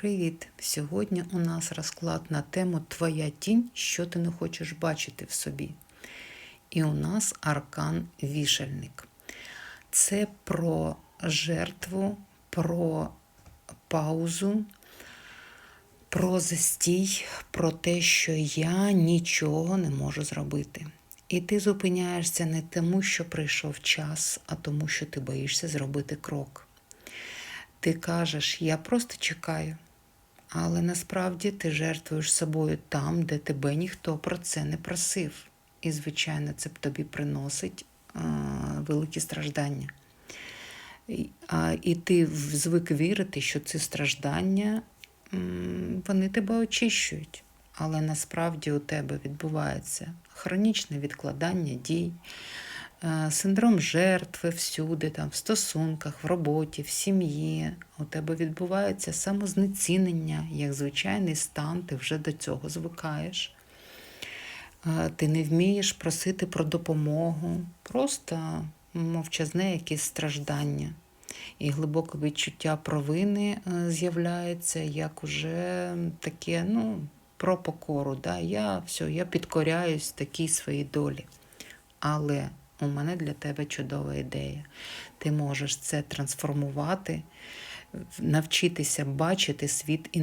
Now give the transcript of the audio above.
Привіт! Сьогодні у нас розклад на тему Твоя тінь, що ти не хочеш бачити в собі. І у нас аркан вішальник. Це про жертву, про паузу, про застій, про те, що я нічого не можу зробити. І ти зупиняєшся не тому, що прийшов час, а тому, що ти боїшся зробити крок. Ти кажеш, я просто чекаю, але насправді ти жертвуєш собою там, де тебе ніхто про це не просив. І, звичайно, це тобі приносить а, великі страждання. І, а, і ти звик вірити, що ці страждання вони тебе очищують. Але насправді у тебе відбувається хронічне відкладання дій, синдром жертви всюди, там, в стосунках, в роботі, в сім'ї. У тебе відбувається самознецінення, як звичайний стан, ти вже до цього звикаєш. Е, Ти не вмієш просити про допомогу, просто мовчазне якесь страждання. І глибоке відчуття провини е, з'являється як уже таке, ну, про покору. Да? Я все, я підкоряюсь такій своїй долі. Але у мене для тебе чудова ідея. Ти можеш це трансформувати, навчитися бачити світ і